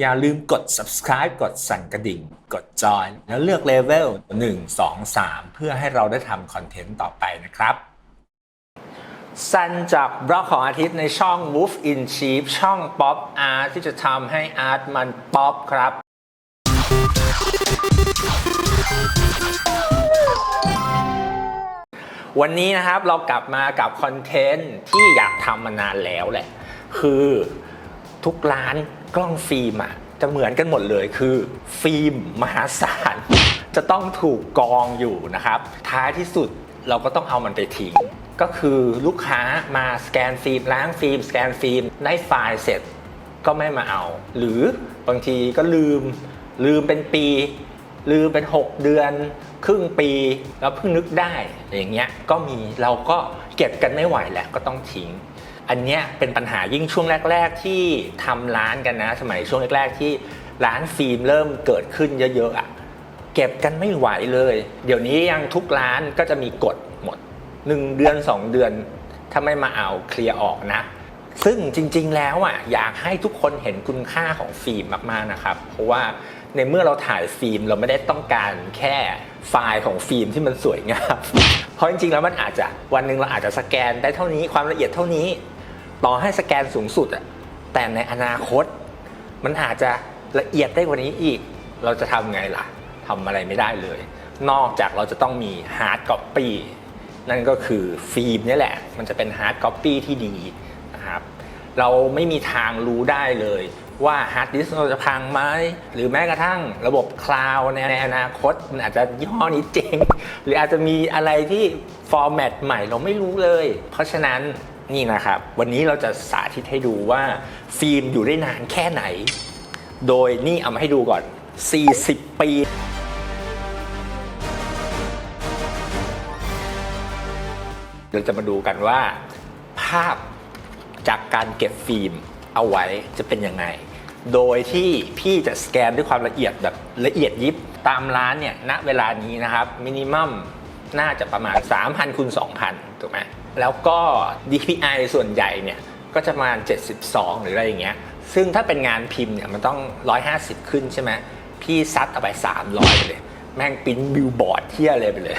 อย่าลืมกด subscribe กดสั่นกระดิ่ง กดจอยแล้วเลือกเลเวล1 2 3 เพื่อให้เราได้ทำคอนเทนต์ต่อไปนะครับซันจากบล็อกของอาทิตย์ในช่อง Wolf in Chief ช่อง Pop Art ที่จะทำให้อาร์ตมันป๊อปครับวันนี้นะครับเรากลับมากับคอนเทนต์ที่อยากทำมานานแล้วแหละ คือทุกร้าน กล้องฟิล์มอะจะเหมือนกันหมดเลยคือ ฟิล์มมหาศาล จะต้องถูกกองอยู่นะครับ ท้ายที่สุดเราก็ต้องเอามันไปทิ้ง ก็คือลูกค้ามาสแกนฟิล์มล้างฟิล์มสแกนฟิล์มได้ไฟล์เสร็จก็ไม่มาเอา หรือบางทีก็ลืม ลืมเป็นปี ลืมเป็น 6 เดือน ครึ่งปีแล้วเพิ่งนึกได้อย่างเงี้ยก็มีเราก็เก็บกันไม่ไหวแหละก็ต้องทิ้ง อันเนี้ยเป็นปัญหายิ่งช่วงแรก ๆ ที่ทำร้านกันนะ สมัยช่วงแรก ๆ ที่ร้านฟิล์มเริ่มเกิดขึ้นเยอะๆอะเก็บกันไม่ไหวเลย เดี๋ยวนี้ยังทุกร้านก็จะมีกฎหมด 1 เดือน 2 เดือน ถ้าไม่มาเอาเคลียร์ออกนะ ซึ่งจริง ๆ แล้วอะอยากให้ทุกคนเห็นคุณค่าของฟิล์มมากๆนะครับ เพราะว่าในเมื่อเราถ่ายฟิล์มเราไม่ได้ต้องการแค่ไฟล์ของฟิล์มที่มันสวยงาม เพราะจริงๆแล้วมันอาจจะวันหนึ่งเราอาจจะสแกนได้เท่านี้ความละเอียดเท่านี้ ต่อให้สแกนสูงสุดอะแต่ในอนาคต มันอาจจะละเอียดได้กว่านี้อีก เราจะทำไงล่ะทำอะไรไม่ได้เลย นอกจากเราจะต้องมีฮาร์ดก๊อปปี้นั่นก็คือฟิล์มนี่แหละ มันจะเป็นฮาร์ดก๊อปปี้ที่ดีนะครับเราไม่มีทางรู้ได้เลยว่าฮาร์ดดิสก์เราจะพังไหมหรือแม้กระทั่งระบบคลาวด์ในอนาคตมันอาจจะยี่ห้อนี้เจงหรืออาจจะมีอะไรที่ฟอร์แมตใหม่เราไม่รู้เลย เพราะฉะนั้น นี่นะครับ วันนี้เราจะสาธิตให้ดูว่าฟิล์มอยู่ได้นานแค่ไหน โดยนี่เอามาให้ดูก่อน 40 ปีเราจะมาดูกันว่า ภาพจากการเก็บฟิล์มเอาไว้จะเป็นยังไง โดยที่พี่จะสแกนด้วยความละเอียดแบบละเอียดยิบตามร้านเนี่ยณเวลานี้นะครับมินิมัมน่าจะประมาณ 3,000คูณ2,000 ถูกไหม แล้วก็ DPI ส่วนใหญ่เนี่ยก็จะประมาณ 72 หรืออะไรอย่างเงี้ย ซึ่งถ้าเป็นงานพิมพ์เนี่ยมันต้อง 150 ขึ้นใช่ไหม พี่ซัดเอาไป 300ไปเลย แม่งปิ้นบิลบอร์ดเที่ยเลยไปเลย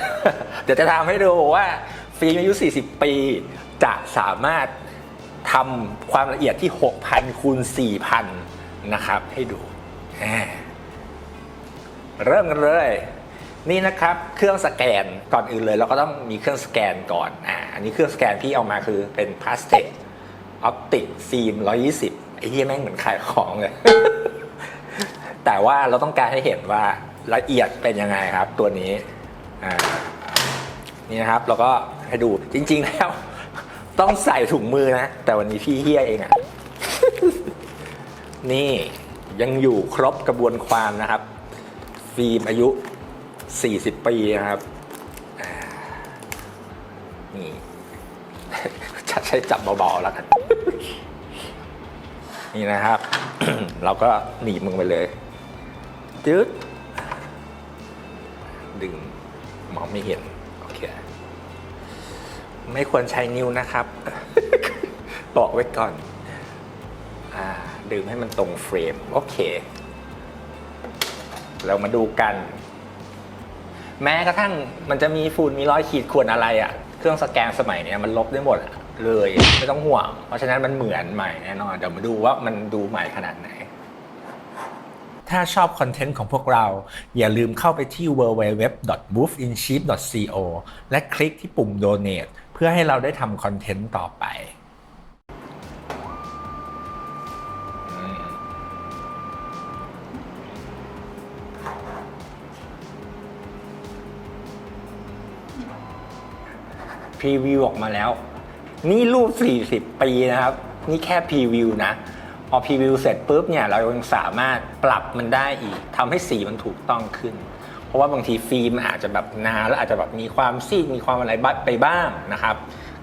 เดี๋ยวจะทำให้ดูว่าฟิล์มอายุ 40 ปี จะสามารถทำความละเอียดที่ 6,000 คูณ 4,000 นะครับ ให้ดู เริ่มกันเลย นี่นะครับเครื่องสแกนก่อนอื่นเลย เราก็ต้องมีเครื่องสแกนก่อนอ่าอันนี้เครื่องสแกนที่เอามาคือเป็นพลาสติกออปติกฟิล์ม120ไอ้เหี้ยแม่งเหมือนขายของเลยแต่ว่าเราต้องการให้เห็นว่าละเอียดเป็นยังไงครับ ตัวนี้อ่านี่นะครับเราก็ให้ดูจริง ๆ แล้ว ต้องใส่ถุงมือนะ แต่วันนี้พี่เฮียเองอะนี่ยังอยู่ครบกระบวนความนะครับ ฟิล์มอายุ 40 ปีนะครับนี่จะใช้จับเบาๆแล้วกัน นี่นะครับ เราก็หนีบมึงไปเลยจึ๊ดดึงมองไม่เห็น โอเค ไม่ควรใช้นิ้วนะครับบอกไว้ก่อนอ่าดึงให้มันตรงเฟรม โอเค เรามาดูกัน แม้กระทั่งมันจะมีฝุ่นมีรอยขีดข่วนอะไรอะ่ะ เครื่องสแกนสมัยเนี้ยมันลบได้หมดเลยไม่ต้องห่วง เพราะฉะนั้นมันเหมือนใหม่แน่นอน เดี๋ยวมาดูว่ามันดูใหม่ขนาดไหน ถ้าชอบคอนเทนต์ของพวกเรา อย่าลืมเข้าไปที่ www.movinship.co และคลิกที่ปุ่ม donate เพื่อให้เราได้ทำคอนเทนต์ต่อไป รีวิวออกมาแล้ว นี่รูป 40 ปีนะครับ นี่แค่พรีวิวนะ พอพรีวิวเสร็จปุ๊บเนี่ยเรายังสามารถปรับมันได้อีกทำให้สีมันถูกต้องขึ้น เพราะว่าบางทีฟิล์มมันอาจจะแบบนานแล้วอาจจะแบบมีความซีดมีความอะไรบ้างไปบ้างนะครับ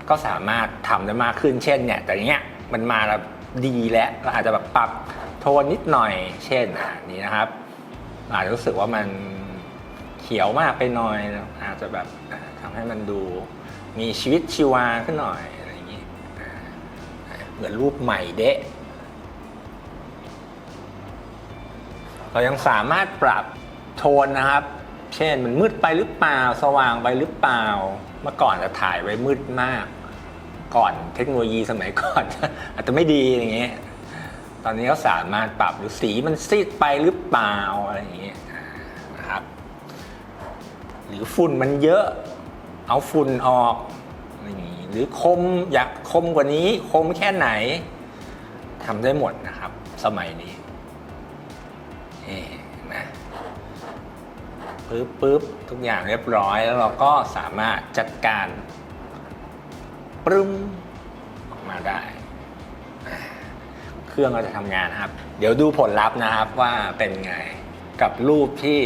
ก็สามารถทำได้มากขึ้นเช่นเนี่ยแต่เนี้ยมันมาแล้วดีแล้วเราอาจจะแบบปรับโทนนิดหน่อย เช่นอ่านี้นะครับ อาจจะรู้สึกว่ามันเขียวมากไปหน่อยอาจจะแบบอ่าทำให้มันดู มีชีวิตชีวาขึ้นหน่อยอะไรอย่างนี้เหมือนรูปใหม่เดะเรายังสามารถปรับโทนนะครับ เช่นมันมืดไปหรือเปล่า สว่างไปหรือเปล่า เมื่อก่อนจะถ่ายไว้มืดมาก ก่อนเทคโนโลยีสมัยก่อน อาจจะไม่ดีอย่างเงี้ย ตอนนี้ก็สามารถปรับหรือสีมันซีดไปหรือเปล่าอะไรอย่างเงี้ยนะครับ หรือฝุ่นมันเยอะ เอาฝุ่นออกอะไรอย่างงี้หรือคมอยากคมกว่านี้คมแค่ไหนทำได้หมดนะครับ สมัยนี้นี่นไหมปึ๊บปึ๊บทุกอย่างเรียบร้อยแล้วเราก็สามารถจัดการปรึ้มออกมาได้ เครื่องก็จะทำงานนะครับ เดี๋ยวดูผลลัพธ์นะครับว่าเป็นไงกับรูปที่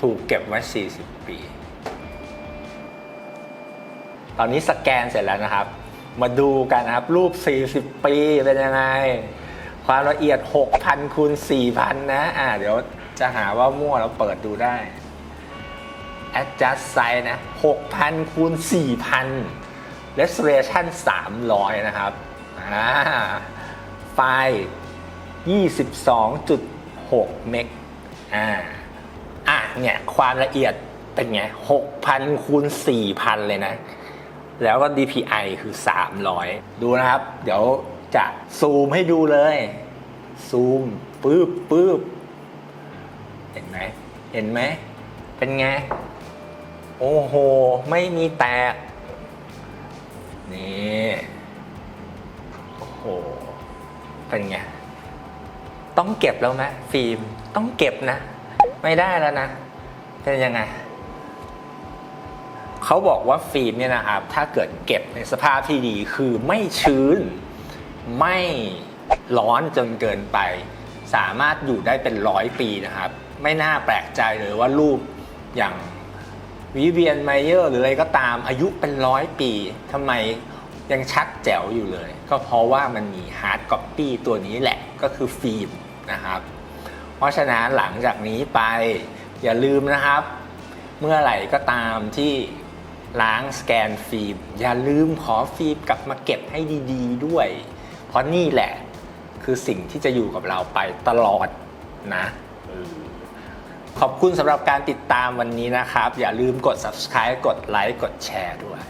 ถูกเก็บไว้ 40 ปี ตอนนี้สแกนเสร็จแล้วนะครับ มาดูกันนะครับ รูป 40 ปีเป็นยังไง ความละเอียด 6,000คูณ4,000 นะอ่าเดี๋ยวจะหาว่ามั่วแล้วเปิดดูได้ adjust size นะ 6,000คูณ4,000 restoration 300 นะครับอ่าไฟล์ 22.6 เมกอ่าอะเนี่ยความละเอียดเป็นไง 6,000คูณ4,000 เลยนะ แล้วก็ DPI คือ 300 ดูนะครับ เดี๋ยวจะซูมให้ดูเลย ซูมปื๊บปื๊บเห็นไหมเห็นไหม เป็นไง โอ้โห ไม่มีแตก นี่ โอ้โห เป็นไง ต้องเก็บแล้วไหมฟิล์ม ต้องเก็บนะ ไม่ได้แล้วนะ เป็นยังไง เขาบอกว่าฟิล์มเนี่ยนะครับถ้าเกิดเก็บในสภาพที่ดีคือไม่ชื้น ไม่ร้อนจนเกินไป สามารถอยู่ได้เป็นร้อยปีนะครับ ไม่น่าแปลกใจเลยว่ารูปอย่างวิเวียนไมเยอร์หรืออะไรก็ตามอายุเป็นร้อยปีทำไมยังชัดแจ๋วอยู่เลย ก็เพราะว่ามันมีฮาร์ดก๊อปปี้ตัวนี้แหละก็คือฟิล์มนะครับ เพราะฉะนั้นหลังจากนี้ไปอย่าลืมนะครับ เมื่อไหร่ก็ตามที่ ล้างสแกนฟิล์มอย่าลืมขอฟิล์มกลับมาเก็บให้ดีๆ ด้วย เพราะนี่แหละคือสิ่งที่จะอยู่กับเราไปตลอดนะอขอบคุณสำหรับการติดตามวันนี้นะครับ อย่าลืมกด subscribe กดไลค์กดแชร์ด้วย